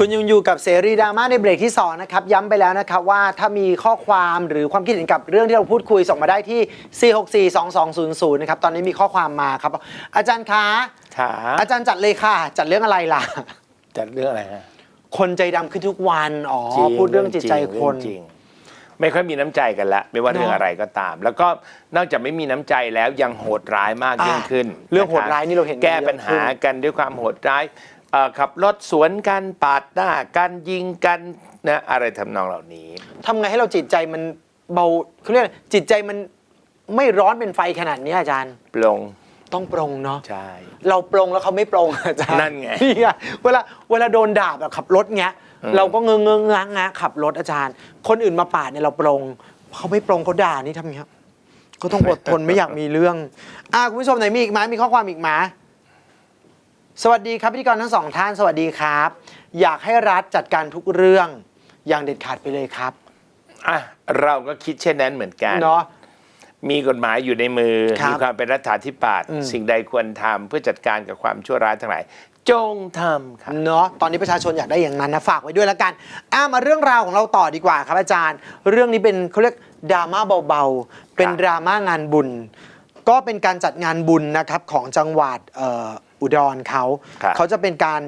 คุณยังอยู่กับเสรีดราม่าในเบรกที่สองนะครับย้ำไปแล้วนะครับว่าถ้ามีข้อความหรือความคิดเห็นกับเรื่องที่เราพูดคุยส่งมาได้ที่ 4642200 นะครับ ตอนนี้มีข้อความมาครับ อาจารย์คะขาอาจารย์จัดเลยค่ะ จัดเรื่องอะไรล่ะ จัดเรื่องอะไรฮะคนใจดำขึ้นทุกวัน อ๋อ จริพูดเรื่องจิตใจคน เรื่องจริงไม่ค่อยมีน้ำใจกันละไม่ว่าเนอะเรื่องอะไรก็ตาม แล้วก็นอกจากไม่มีน้ำใจแล้วยังโหดร้ายมากยิ่งอะขึ้นเรื่องโหดะคบร้ายนี่เราเห็นแก้เยอะปัญหาขึ้น กันด้วยความโหดร้ายเอ่อ ขับรถสวนกันปาดหน้ากันยิงกันนะอะไรทำนองเหล่านี้ ทำไงให้เราจิตใจมันเบาเขาเรียกอะไรจิตใจมันไม่ร้อนเป็นไฟขนาดนี้อาจารย์ ปลงต้องปรงเนาะใช่ เราปรงแล้วเขาไม่ปรงอาจารย์นั่นไงนี่ไงเวลาเวลาโดนด่าแบบขับรถเงี้ย อืม เราก็เงงเงงงงะขับรถอาจารย์ คนอื่นมาปาดเนี่ยเราปรงเขาไม่ปรงเขาด่านี่ทำไงครับก็ต้องอดทนไม่อยากมีเรื่องอะคุณผู้ชมไหนมีอีกไหมมีข้อความอีกไหม สวัสดีครับพิธีกรทั้งสองท่านสวัสดีครับ อยากให้รัฐจัดการทุกเรื่องอย่างเด็ดขาดไปเลยครับอะเราก็คิดเช่นนั้นเหมือนกัน เนาะ มีกฎหมายอยู่ในมือ ครับมีความเป็นรัฐาธิปัตย์อืม สิ่งใดควรทำเพื่อจัดการกับความชั่วร้ายทั้งหลาย จงทำค่ะ เนาะตอนนี้ประชาชนอยากได้อย่างนั้นนะฝากไว้ด้วยแล้วกันอะมาเรื่องราวของเราต่อดีกว่าครับอาจารย์ เรื่องนี้เป็นเขาเรียกดราม่าเบาๆ เป็นดราม่างานบุญ ก็เป็นการจัดงานบุญนะครับของจังหวัดเอ่อ อุดรเขาครับ เขาจะเป็นการ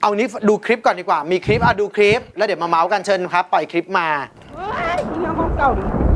เอานี้ดูคลิปก่อนดีกว่า มีคลิปอะดูคลิป แล้วเดี๋ยวมาเมาส์กันเชิญครับ ปล่อยคลิปมายังของเก่าดิ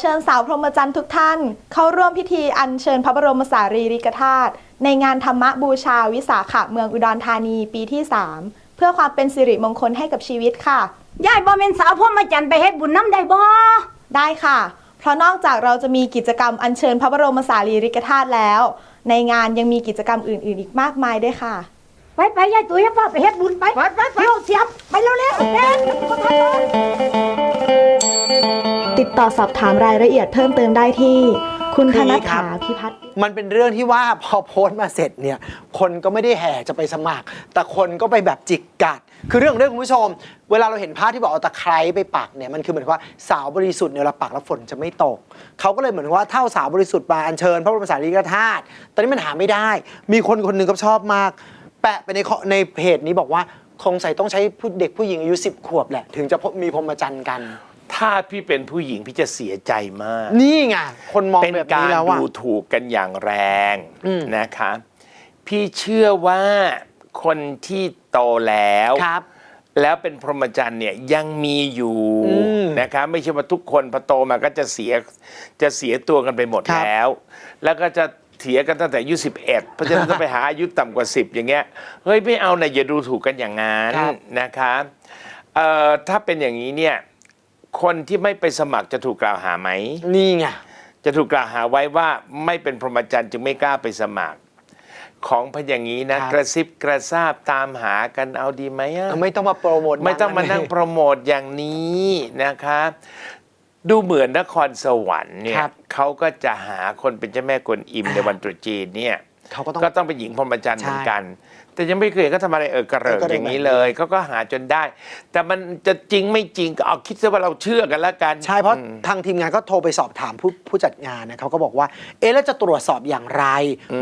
เชิญสาวพรหมจรรย์ทุกท่าน เข้าร่วมพิธีอัญเชิญพระบรมสารีริกธาตุในงานธรรมบูชาวิสาขะเมืองอุดรธานีปีที่ 3 เพื่อความเป็นสิริมงคลให้กับชีวิตค่ะ ยายบ่เป็นสาวพ่อมาจันทร์ไปเฮ็ดบุญน้ำได้บ่ได้ค่ะ เพราะนอกจากเราจะมีกิจกรรมอัญเชิญพระบรมสารีริกธาตุแล้ว ในงานยังมีกิจกรรมอื่น ๆ อีกมากมายด้วยค่ะ ไปไปยายตุ้ยอย่าเฝ้าไปเฮ็ดบุญไปไปไปไปเร็วเสียบไปเร็วเร็วเร็วติดต่อสอบถามรายละเอียดเพิ่มเติมได้ที่ คุณธนัฐถาพิพัฒน์ มันเป็นเรื่องที่ว่าพอโพสต์มาเสร็จเนี่ย คนก็ไม่ได้แห่จะไปสมัคร แต่คนก็ไปแบบจิกกัด คือเรื่องของเรื่องคุณผู้ชม เวลาเราเห็นภาพที่บอกเอาตะไคร้ไปปักเนี่ยมันคือเหมือนว่าสาวบริสุทธิ์เนี่ยเราปักแล้วฝนจะไม่ตก เขาก็เลยเหมือนว่าเท่าสาวบริสุทธิ์มาอัญเชิญพระบรมสารีริกธาตุตอนนี้มันหาไม่ได้ มีคนคนหนึ่งก็ชอบมาก แปะไปในข้อในเพจนี้บอกว่าคงใส่ต้องใช้ผู้เด็กผู้หญิงอายุ10 ขวบแหละ ถึงจะพบมีพรหมจรรย์กัน ถ้าพี่เป็นผู้หญิงพี่จะเสียใจมาก นี่ไงคนมองเป็นแบบกานี้รแล้วอะ ดูถูกกันอย่างแรงอืมครับ แล้วเป็นพรหมจรรย์เนี่ยยังมีอยู่อืมนะคะไม่ใช่ว่าทุกคนพอโตมาก็จะเสียจะเสียตัวกันไปหมดครับแล้ว แล้วก็จะ เสียกันตั้งแต่อายุ11 เพราะฉะนั้นต้องไปหาอายุต่ำกว่า 10 อย่างเงี้ยเฮ้ยไม่เอานะอย่าดูถูกกันอย่างนั้นครับนะคะเอ่อถ้าเป็นอย่างนี้เนี่ยคนที่ไม่ไปสมัครจะถูกกล่าวหาไหม นี่ไง จะถูกกล่าวหาไว้ว่าไม่เป็นพรหมจรรย์จึงไม่กล้าไปสมัคร ของพนอย่างนี้นะ ครับ กระซิบกระซาบตามหากันเอาดีไหมอะ ไม่ต้องมาโปรโมทไม่ต้องมานั่งดัโปรโมทอย่างนี้นะคะ ดูเหมือนนครสวรรค์เนี่คยรับ เขาก็จะหาคนเป็นเจ้าแม่กวนอิมในวันตรุษจีนเนี่ยเขาก็ต้อง ก็ต้องเป็นหญิงพรหมจรรย์ใช่เหมือนกัน แต่ยังไม่เคยเห็นเขาทำอะไรเออกระเริกเออกระเริก อย่างนี้แบบนี้เลยเขาก็หาจนได้ แต่มันจะจริงไม่จริงก็เอาคิดซะว่าเราเชื่อกันแล้วกันใช่เพราะอืม ทางทีมงานก็โทรไปสอบถามผู้ผู้จัดงานนะเขาก็บอกว่า เอ๊ะแล้วจะตรวจสอบอย่างไร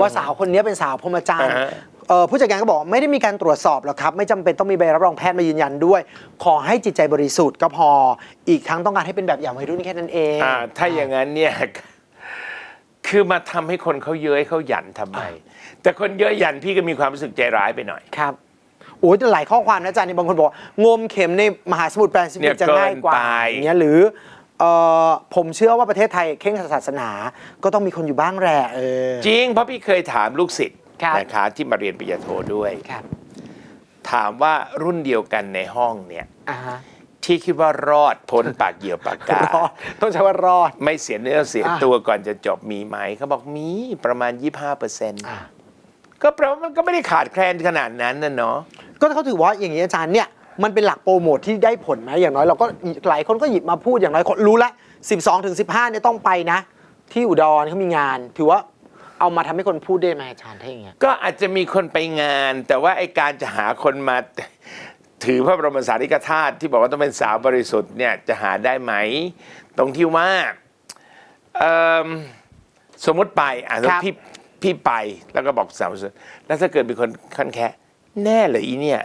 ว่าสาวคนนี้เป็นสาวพรหมจรรย์อ่าฮะเอ่อ ผู้จัดการก็บอกไม่ได้มีการตรวจสอบหรอกครับ ไม่จำเป็นต้องมีใบรับรองแพทย์มายืนยันด้วย ขอให้จิตใจบริสุทธิ์ก็พอ อีกทั้งต้องการให้เป็นแบบอย่างวัยรุ่นแค่นั้นเองอ่าถ้าอย่างนั้นเนี่ย คือมาทำให้คนเขาเย้ยเขาหยันทำไม แต่คนเย้ยหยันพี่ก็มีความรู้สึกใจร้ายไปหน่อย ครับโอ้ยแต่หลายข้อความนะอาจารย์นี่บางคนบอกว่างมเข็มในมหาสมุทรแปซิเนี่ฟิกยจะง่ายกว่าเกินไป อย่างเงี้ยหรือเอ่อผมเชื่อว่าประเทศไทยเข่งศาสนา ก็ต้องมีคนอยู่บ้างแหละเออ จริงเพราะพี่เคยถามลูกศิษย์ ครับนะคะที่มาเรียนปริญญาโทด้วย ครับถามว่ารุ่นเดียวกันในห้องเนี่ย อ่าฮะที่คิดว่ารอดพ้นปากเหยี่ยวปากกา รอดต้องใช้ว่ารอด ไม่เสียเนื้อเสียอะตัวก่อนจะจบมีไหมเขาบอกมีประมาณ 25เปอร์เซ็นต์อ่า ก็แปลว่ามันก็ไม่ได้ขาดแคลนขนาดนั้นนะเนาะ ก็เขาถือว่าอย่างนี้อาจารย์เนี่ยมันเป็นหลักโปรโมทที่ได้ผลไหมอย่างน้อยเราก็หลายคนก็หยิบมาพูดอย่างน้อยคนรู้ละ12ถึง15เนี่ยต้องไปนะ ที่อุดรเขามีงาน ถือว่า เอามาทำให้คนพูดได้ไหมอาจารย์ถ้าอย่างเงี้ย ก็อาจจะมีคนไปงาน แต่ว่าไอ้การจะหาคนมา ถือพระบรมสารีริกธาตุที่บอกว่าต้องเป็นสาวบริสุทธิ์เนี่ยจะหาได้ไหม ตรงที่ว่าเอิ่มสมมติไปอะครับพี่พี่ไปแล้วก็บอกสาวบริสุทธิ์แล้วถ้าเกิดมีคนคันแคะแน่เหรออีเนี่ย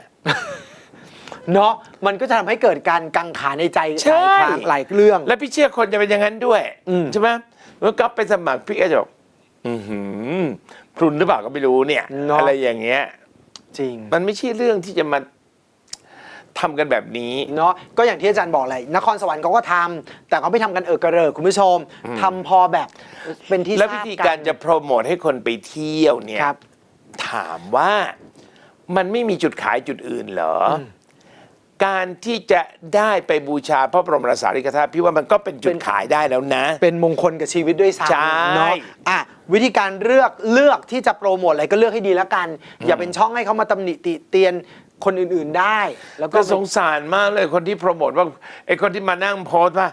เนาะมันก็จะทำให้เกิดการกังขาในใจหใช่ ลายครั้งหลายเรื่อง แล้วพี่เชื่อคนจะเป็นอย่างนั้นด้วย อืม ใช่ไหมเมื่อก๊อฟไปสมัครพี่ก็จะบอก อือหือพรุนหรือเปล่าก็ไม่รู้เนี่ย เนาะอะไรอย่างเงี้ย จริง มันไม่ใช่เรื่องที่จะมาทำกันแบบนี้ เนาะก็อย่างที่อาจารย์บอกเลยนครสวรรค์เขาก็ทำแต่เขาไม่ทำกันเออกระเริกคุณผู้ชมทำพอแบบเป็นที่และทวิราบธีกัการจะโปรโมทให้คนไปเที่ยวเนี่ย ครับ ถามว่ามันไม่มีจุดขายจุดอื่นเหรออการที่จะได้ไปบูชาพระบรมสารีริกธาตุพี่ว่ามันก็เป็นจุเป็ดน ขายได้แล้วนะ เป็นมงคลกับชีวิตด้วยซ้ใช่ำเนาะอะ วิธีการเลือกเลือกที่จะโปรโมทอะไรก็เลือกให้ดีแล้วกัน อย่าเป็นช่องให้เขามาตำหนิติเตียนคนอื่นๆได้ แล้วก็ก็สงสารมากเลยคนที่โปรโมทว่าไอ้คนที่มานั่งโพสต์ว่า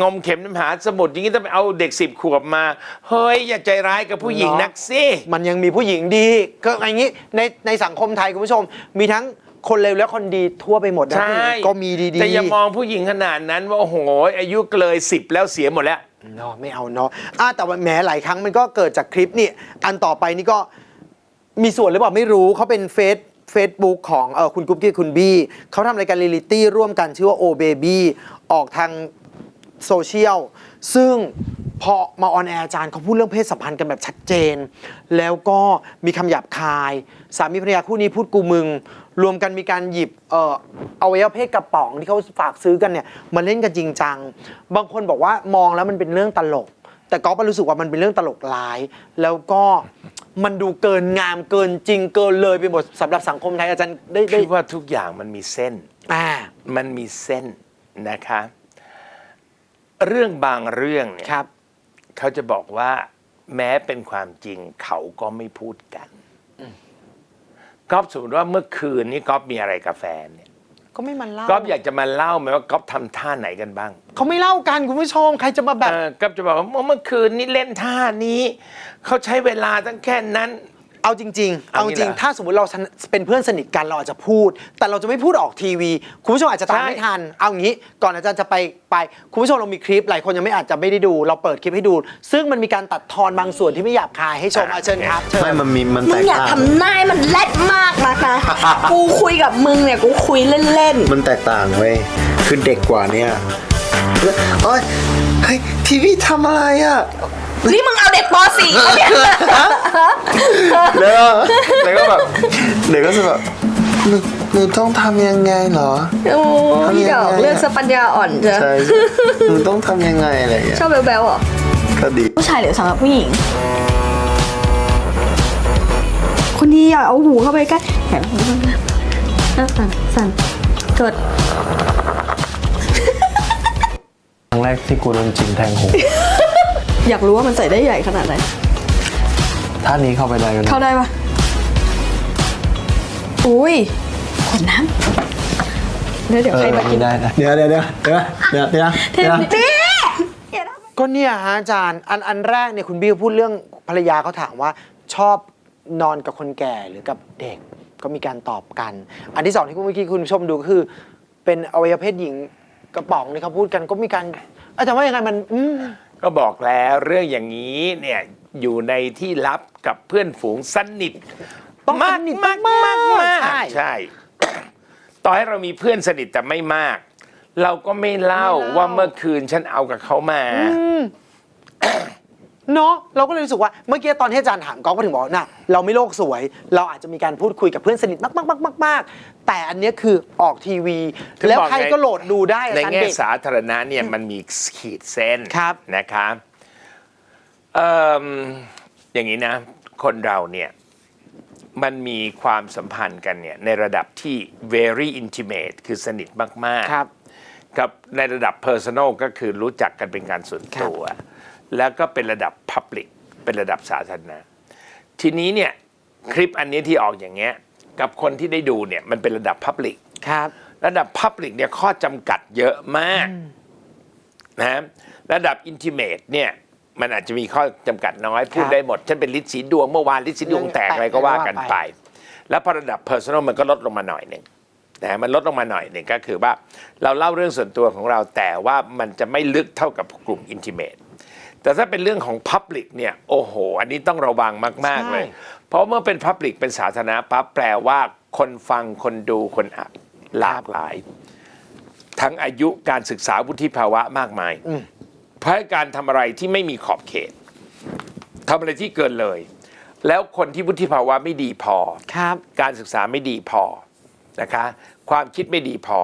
งมเข็มน้ำหาสมุดอย่างนี้ต้องไปเอาเด็กสิบขวบมา เฮ้ย อย่าใจร้ายกับผู้หญิงนักสิมันยังมีผู้หญิงดีก็อย่างนี้ในในสังคมไทยคุณผู้ชม มีทั้งคนเลวและคนดีทั่วไปหมดนะใช่ก็มีดีๆแต่อย่ามองผู้หญิงขนาดนั้นว่าโอ้โหอายุเลยสิบแล้วเสียหมดแล้ว เนาะไม่เอาเนาะอะแต่ว่าแหมหลายครั้งมันก็เกิดจากคลิปนี่ อันต่อไปนี่ก็มีส่วนหรือเปล่าไม่รู้เขาเป็นเฟซเฟซบุ๊กของเออคุณกุ๊บกี้คุณบี้เขาทำรายการเรียลิตี้ร่วมกันชื่อว่าโอเบบี้ออกทางโซเชียล ซึ่งพอมาออนแอร์อาจารย์เขาพูดเรื่องเพศสัมพันธ์กันแบบชัดเจน แล้วก็มีคำหยาบคาย สามีภรรยาคู่นี้พูดกูมึง รวมกันมีการหยิบเอ่ออวัยวะเพศกระป๋องที่เขาฝากซื้อกันเนี่ยมาเล่นกันจริงจัง บางคนบอกว่ามองแล้วมันเป็นเรื่องตลก แต่ก๊อฟรู้สึกว่ามันเป็นเรื่องตลกร้าย แล้วก็มันดูเกินงามเกินจริงเกินเลยไปหมดสำหรับสังคมไทยอาจารย์ได้ได้พี่ว่าทุกอย่างมันมีเส้น อ่า มันมีเส้นนะคะ เรื่องบางเรื่องเนี่ยครับ เขาจะบอกว่าแม้เป็นความจริงเขาก็ไม่พูดกัน ก๊อฟสมมติว่าเมื่อคืนนี้ก๊อฟมีอะไรกับแฟนเนี่ยก็ไม่มันเล่าก๊อฟอยากจะมาเล่าไหมว่าก๊อฟทำท่าไหนกันบ้างเขาไม่เล่ากันคุณผู้ชมใครจะมาแบบ เออก๊อฟจะบอกว่าเมื่อคืนนี้เล่นท่านี้เขาใช้เวลาตั้งแค่นั้น เอาจริง ๆ เอาเอาจงี้ริงเหรอๆถ้าสมมติเราเป็นเพื่อนสนิทกันเราอาจจะพูด แต่เราจะไม่พูดออกทีวี คุณผู้ชมอาจจะตามใช่ไม่ทัน เอางี้ ก่อนอาจารย์จะไปไป คุณผู้ชมเรามีคลิปหลายคนยังไม่อาจจะไม่ได้ดู เราเปิดคลิปให้ดู ซึ่งมันมีการตัดทอนบางส่วนที่ไม่หยาบคายให้ชมอาเชิญครับเชิญไม่มันมีมันมึแตงกอย่าต่าง ทำหน้าให้มันแรดมากนะคะกูคุยกับมึงเนี่ยกูคุยเล่นมันแตกต่างเว้ยคือเด็กกว่าเนี่ยเอ้ยเฮ้ยทีวีทำอะไรอะ ๆ นี่มึง เอาเด็กป .4 เนี่ยแล้วแล้วก็แบบเด็กก็จะแบบหนูหนูต้องทำยังไงเหรอ โอ้ยดอกเลือกสปัญญาอ่อนจ้ะใช่หนูต้องทำยังไงอะไรอย่างเงี้ยชอบแบ๊วๆเหรอก็ดี ผู้ชายหรือสำหรับผู้หญิง คนดีอย่าเอาหูเข้าไปใกล้แขนสั่นสั่นกดครั้งแรกที่กูโดนจิงแทงหู อยากรู้ว่ามันใส่ได้ใหญ่ขนาดไหน ท่านี้เข้าไปได้กันเข้าได้ปะอุ้ยขวดน้ำแล้วเดี๋ยวเอใครอมากินได้นะเดี๋ยวเดี๋ยวเดี๋ยวเดี๋ยวเดี๋ยวเดี๋ยวเทปเดี๋ยวนี้ก็เนี่ยฮะอาจารย์ อันอันแรกเนี่ยคุณบี้พูดเรื่องภรรยาเขาถามว่าชอบนอนกับคนแก่หรือกับเด็กก็มีการตอบกัน อันที่สองที่คุณเมื่อกี้คุณผู้ชมดูก็คือ เป็นอวัยวะเพศหญิงกระป๋องที่เขาพูดกันก็มีการอาจารย์ว่ายังไงมันอืม ก็บอกแล้วเรื่องอย่างนี้เนี่ยอยู่ในที่ลับกับเพื่อนฝูงสนิทต้องมากสนิทมากมากมากมากใช่ ใช่ ต่อให้เรามีเพื่อนสนิทแต่ไม่มาก เราก็ไม่เล่าไม่เล่าว่าเมื่อคืนฉันเอากับเขามา เนาะเราก็เลยรู้สึกว่าเมื่อกี้ตอนที่อาจารย์ถามก๊อฟก็ถึงบอกว่าน่ะเราไม่โลกสวย เราอาจจะมีการพูดคุยกับเพื่อนสนิทมากมากมากมากมากแต่อันเนี้ยคือออกทีวี ถึงแล้วบอกไง ใครก็โหลดดูได้อาในจารย์แง่เด็ก สาธารณะเนี่ยมันมีขีดเส้นครับ นะคะเอิ่มอย่างนี้นะ คนเราเนี่ย มันมีความสัมพันธ์กันเนี่ย ในระดับที่ very intimate คือสนิทมากครับ กับในระดับ personal ก็คือรู้จักกันเป็นการส่วนตัว แล้วก็เป็นระดับ public เป็นระดับสาธารณะทีนี้เนี่ยคลิปอันนี้ที่ออกอย่างเงี้ยกับคนที่ได้ดูเนี่ยมันเป็นระดับ public ครับ ระดับ Public เนี่ยข้อจำกัดเยอะมากนะระดับ Intimate เนี่ยมันอาจจะมีข้อจำกัดน้อยพูดได้หมด ฉันเป็นลิศสีดวงเมื่อวานลิศสีดวงแตกอะไรก็ว่ากันไป แล้วพอระดับ Personal มันก็ลดลงมาหน่อยหนึ่งนะมันลดลงมาหน่อยหนึ่งก็คือว่า เราเล่าเรื่องส่วนตัวของเราแต่ว่ามันจะไม่ลึกเท่ากับกลุ่ม Intimate แต่ถ้าเป็นเรื่องของ Public เนี่ย โอ้โห อันนี้ต้องระวังมาก ๆ เลย เพราะเมื่อเป็น Public เป็นสาธารณะปั๊บแปลว่าคนฟังคนดูคนอ่านหลากหลาย ทั้งอายุการศึกษาวุฒิภาวะมากมายเพราะการทำอะไรที่ไม่มีขอบเขตทำอะไรที่เกินเลย แล้วคนที่วุฒิภาวะไม่ดีพอครับการศึกษาไม่ดีพอนะคะ ความคิดไม่ดีพอ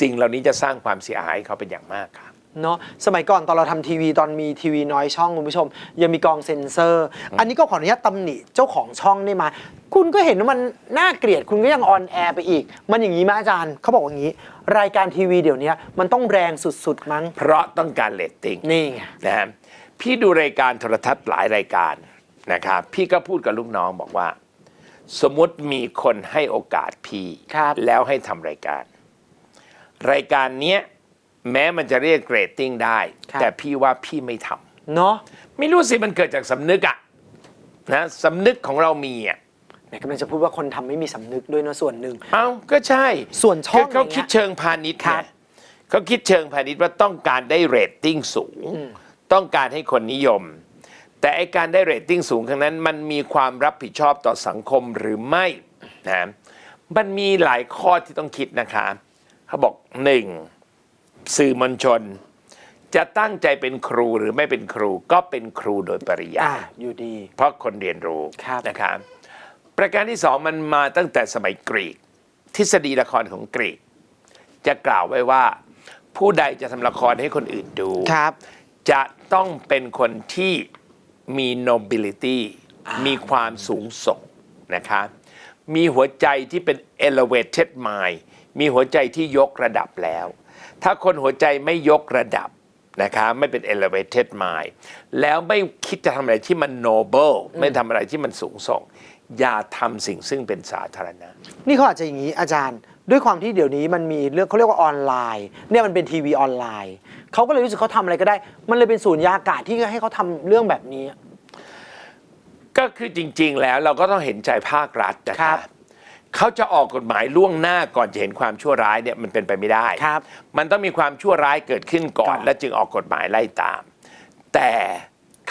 สิ่งเหล่านี้จะสร้างความเสียหายให้เขาเป็นอย่างมากครับ เนาะสมัยก่อนตอนเราทำทีวีตอนมีทีวีน้อยช่องคุณผู้ชม ยังมีกองเซ็นเซอร์ อันนี้ก็ขออนุญาตตำหนิเจ้าของช่องได้มา คุณก็เห็นว่ามันน่าเกลียดคุณก็ยังออนแอร์ไปอีก มันอย่างนี้ไหมอาจารย์เขาบอกอย่างนี้ รายการทีวีเดี๋ยวนี้มันต้องแรงสุดๆมั้งเพราะต้องการเลตติ้งนี่ไง นะฮะพี่ดูรายการโทรทัศน์หลายรายการนะครับพี่ก็พูดกับลูกน้องบอกว่า สมมติมีคนให้โอกาสพี่ ครับ แล้วให้ทำรายการ รายการเนี้ย แม้มันจะเรียกเกรตติ้งได้ ครับ แต่พี่ว่าพี่ไม่ทำเนาะไม่รู้สิมันเกิดจากสำนึกอะนะสำนึกของเรามีอะไหนกำลังจะพูดว่าคนทำไม่มีสำนึกด้วยเนอะส่วนหนึ่ง เอ้าก็ใช่ส่วนช่องคืเขาอย่างเงี้ยคิดเชิงพาณิชย์ครัไงบ เขาคิดเชิงพาณิชย์ว่าต้องการได้เรตติ้งสูง ต้องการให้คนนิยม แต่ไอการได้เรตติ้งสูงครั้งนั้น มันมีความรับผิดชอบต่อสังคมหรือไม่นะมันมีหลายข้อที่ต้องคิดนะคะเขาบอกหนึ่ง สื่อมวลชน จะตั้งใจเป็นครูหรือไม่เป็นครูก็เป็นครูโดยปริยาอ่ายอยู่ดี เพราะคนเรียนรู้ครับ นะครับประการที่สองมันมาตั้งแต่สมัยกรีก ทฤษฎีละครของกรีก จะกล่าวไว้ว่า ผู้ใดจะทำละครให้คนอื่นดู ครับ จะต้องเป็นคนที่มี nobility มีความสูงส่งนะคะ มีหัวใจที่เป็น elevated mind มีหัวใจที่ยกระดับแล้ว ถ้าคนหัวใจไม่ยกระดับนะคะไม่เป็น elevated mind แล้วไม่คิดจะทำอะไรที่มัน noble ไม่ทำอะไรที่มันสูงส่ง อย่าทำสิ่งซึ่งเป็นสาธารณะ นี่เขาอาจจะอย่างนี้อาจารย์ ด้วยความที่เดี๋ยวนี้มันมีเรื่องเขาเรียกว่าออนไลน์เนี่ยมันเป็นทีวีออนไลน์เขาก็เลยรู้สึกเขาทำอะไรก็ได้ มันเลยเป็นศูนย์ยากาศที่ให้เขาทำเรื่องแบบนี้ ก็คือจริง ๆ แล้วเราก็ต้องเห็นใจภาครัฐนะคครัรับบ เขาจะออกกฎหมายล่วงหน้าก่อนจะเห็นความชั่วร้ายเนี่ยมันเป็นไปไม่ได้ ครับมันต้องมีความชั่วร้ายเกิดขึ้นก่อนก่อน แล้วจึงออกกฎหมายไล่ตาม แต่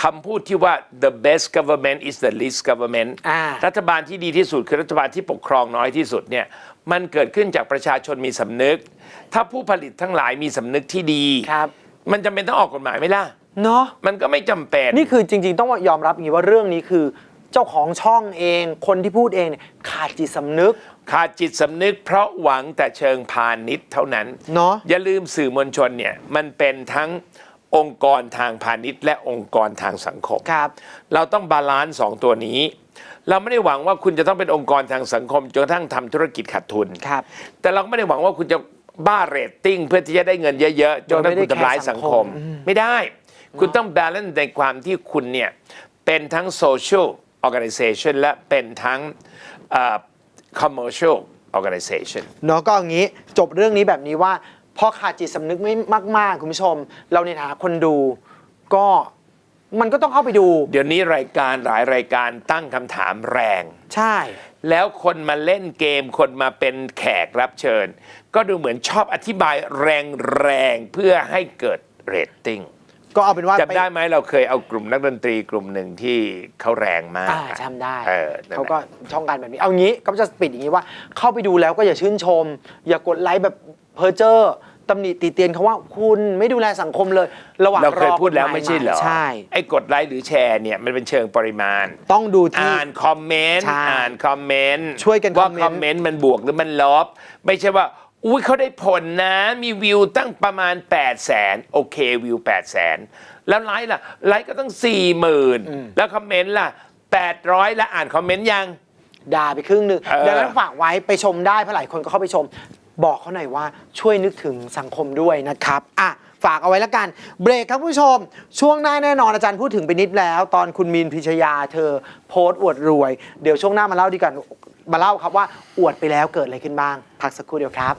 คำพูดที่ว่า the best government is the least government อ่ารัฐบาลที่ดีที่สุดคือรัฐบาลที่ปกครองน้อยที่สุดเนี่ยมันเกิดขึ้นจากประชาชนมีสำนึก ถ้าผู้ผลิตทั้งหลายมีสำนึกที่ดี ครับ มันจำเป็นต้องออกกฎหมายไหมล่ะ เนาะ มันก็ไม่จำเป็น นี่คือจริง ๆ ต้องยอมรับอย่างนี้ว่าเรื่องนี้คือเจ้าของช่องเอง คนที่พูดเองเนี่ยขาดจิตสำนึก ขาดจิตสำนึกเพราะหวังแต่เชิงพาณิชย์เท่านั้นเนอะ อย่าลืมสื่อมวลชนเนี่ยมันเป็นทั้งองค์กรทางพาณิชย์ และองค์กรทางสังคม ครับ เราต้องบาลานซ์สองตัวนี้ เราไม่ได้หวังว่าคุณจะต้องเป็นองค์กรทางสังคมจนกระทั่งทำธุรกิจขาดทุน ครับ แต่เราก็ไม่ได้หวังว่าคุณจะบ้าเรตติ้งเพื่อที่จะได้เงินเยอะๆจนกระทั่งคุณทำร้ายสังคมไม่ได้ คุณต้องบาลานซ์ในความที่คุณเนี่ยเป็นทั้ง social organization และเป็นทั้งเอ่อ commercial organization เนาะก็อย่างนี้จบเรื่องนี้แบบนี้ว่า พอขาดจิตสำนึกไม่มาก ๆ คุณผู้ชม เราในฐานะคนดูก็มันก็ต้องเข้าไปดู เดี๋ยวนี้รายการหลายรายการตั้งคำถามแรง ใช่ แล้วคนมาเล่นเกมคนมาเป็นแขกรับเชิญ ก็ดูเหมือนชอบอธิบายแรงๆ เพื่อให้เกิดเรตติ้ง ก็เอาเป็นว่าจำได้ไหมเราเคยเอากลุ่มนักดนตรีกลุ่มหนึ่งที่เขาแรงมากอ่าจำได้เออนั่นแหละเขาก็ช่องการแบบนี้ เอางี้ก็จะปิดอย่างนี้ว่า เข้าไปดูแล้วก็อย่าชื่นชม อย่ากดไลค์แบบเพอร์เจอร์ตำหนิติเตียนเขาว่าคุณไม่ดูแลสังคมเลย ระหว่างเราเคยอพูดแล้วกฎหายไม่ใช่เหรอใช่ ไอ้กดไลค์หรือแชร์เนี่ยมันเป็นเชิงปริมาณ ต้องดูที่ อ่านคอมเมนต์ใช่อ่านคอมเมนต์ช่วยกันว่าคอมเมนต์ คอมเมนต์มันบวกหรือมันลบไม่ใช่ว่า อุ้ยเขาได้ผลนะ มีวิวตั้งประมาณ 8 0 0แสนโอเควิว 8 0 0แสนแล้วไลค์ล่ะ ไลค์ก็ต้อง 4 0,000 แล้วคอมเมนต์ล่ะ 800 แล้วอ่านคอมเมนต์ยัง ด่าไปครึ่งหนึ่งเออ ดังนั้นฝากไว้ไปชมได้เพราะหลายคนก็เข้าไปชม บอกเขาหน่อยว่าช่วยนึกถึงสังคมด้วยนะครับ อะ ฝากเอาไว้แล้วกัน เบรกครับผู้ชม ช่วงหน้าแน่นอนอาจารย์พูดถึงไปนิดแล้ว ตอนคุณมีนพิชยาเธอโพสต์อวดรวย เดี๋ยวช่วงหน้ามาเล่าดีกันมาเล่าครับว่าอวดไปแล้วเกิดอะไรขึ้นบ้าง พักสักครู่เดียวครับ